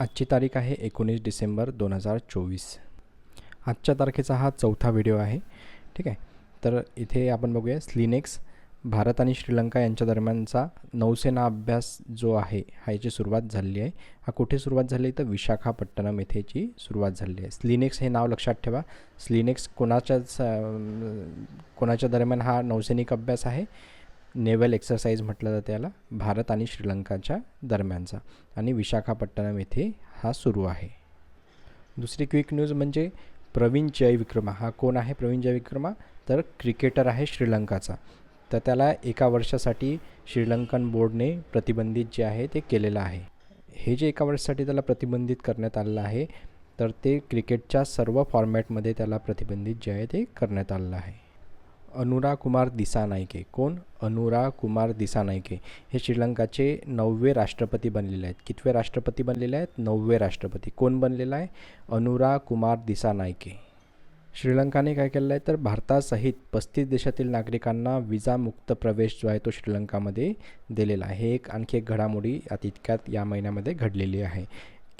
आजची तारीख आहे एकोणीस डिसेंबर दोन हजार चोवीस. आजच्या तारखेचा हा चौथा व्हिडिओ आहे ठीक आहे? तर इथे आपण बघूया स्लिनेक्स भारत आणि श्रीलंका यांच्या दरम्यानचा नौसेना अभ्यास जो आहे हा याची सुरुवात झालेली आहे. हा कुठे सुरुवात झाली? तर विशाखापट्टणम इथेची सुरुवात झालेली आहे. स्लिनेक्स हे नाव लक्षात ठेवा. स्लिनेक्स कोणाच्याच कोणाच्या दरम्यान हा नौसैनिक अभ्यास आहे? नेव्हल एक्सरसाइज म्हटलं जातं त्याला भारत आणि श्रीलंकाच्या दरम्यानचा. आणि विशाखापट्टणम येथे हा सुरू आहे. दुसरी क्विक न्यूज म्हणजे प्रवीण जयविक्रमा हा कोण आहे प्रवीण जयविक्रमा तर क्रिकेटर आहे श्रीलंकाचा. तर त्याला एका वर्षासाठी श्रीलंकन बोर्डने प्रतिबंधित जे आहे ते केलेलं आहे. हे जे एका वर्षासाठी त्याला प्रतिबंधित करण्यात आलेलं आहे तर ते क्रिकेटच्या सर्व फॉर्मॅटमध्ये त्याला प्रतिबंधित जे आहे ते करण्यात आलेलं आहे. अनुरा कुमार दिसानायके कोण? अनुरा कुमार दिसानायके हे श्रीलंकाचे नववे राष्ट्रपती बनलेले आहेत. कितवे राष्ट्रपती बनलेले आहेत? नववे राष्ट्रपती. कोण बनलेला आहे? अनुरा कुमार दिसानायके श्रीलंकाने काय केलेलं आहे? तर भारतासहित पस्तीस देशातील नागरिकांना विजामुक्त प्रवेश जो आहे तो श्रीलंकामध्ये दिलेला आहे. हे एक आणखी एक घडामोडी तितक्यात इतक्यात या महिन्यामध्ये घडलेली आहे.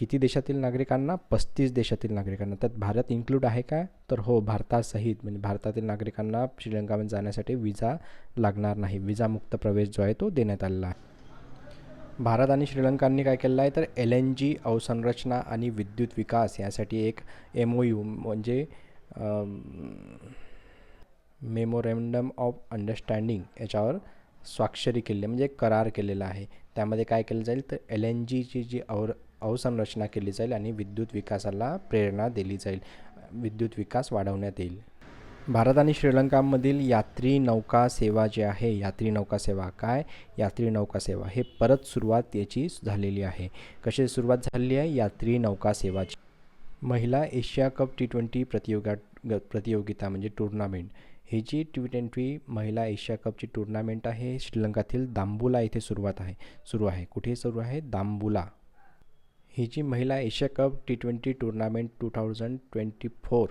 किती देशातील नागरिकांना? पस्तीस देशातील नागरिकांना. त्यात भारत इन्क्लूड आहे का? तर हो भारतासहित म्हणजे भारतातील नागरिकांना श्रीलंकामध्ये जाण्यासाठी विजा लागणार नाही. विजामुक्त प्रवेश जो आहे तो देण्यात आलेला आहे. भारत आणि श्रीलंकांनी काय केलेलं आहे? तर एल एन जी अवसंरचना आणि विद्युत विकास यासाठी एक एम ओ यू म्हणजे मेमोरेंडम ऑफ अंडरस्टँडिंग याच्यावर स्वाक्षरी केली म्हणजे करार केलेला आहे. त्यामध्ये काय केलं जाईल? तर एल एन जीची जी अवर अवसंरचना केली जाईल आणि विद्युत विकासाला प्रेरणा दिली जाईल. विद्युत विकास वाढवण्यात येईल. भारत आणि श्रीलंकामधील यात्री नौका सेवा जी आहे यात्री नौका सेवा काय? यात्री नौका सेवा हे परत सुरुवात याची झालेली आहे. कशी सुरुवात झालेली आहे? यात्री नौका सेवाची. महिला एशिया कप टी ट्वेंटी प्रतियोगा प्रतियोगिता म्हणजे टुर्नामेंट. ही जी टी ट्वेंटी महिला एशिया कपची टुर्नामेंट आहे श्रीलंकातील दांबुला येथे सुरुवात आहे सुरू आहे. कुठे सुरू आहे? दांबुला. ही जी महिला Asia cup T twenty tournament two thousand twenty four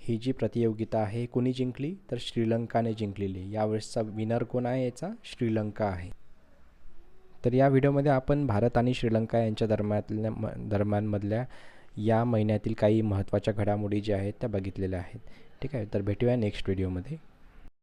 ही जी प्रतियोगिता आहे कोणी जिंकली? तर श्रीलंकाने जिंकलेली यावेळेसचा विनर कोण आहे याचा? श्रीलंका आहे. तर या व्हिडिओमध्ये आपण भारत आणि श्रीलंका यांच्या दरम्यातल्या म दरम्यानमधल्या या महिन्यातील काही महत्त्वाच्या घडामोडी ज्या आहेत त्या बघितलेल्या आहेत. ठीक आहे तर भेटूया नेक्स्ट व्हिडिओमध्ये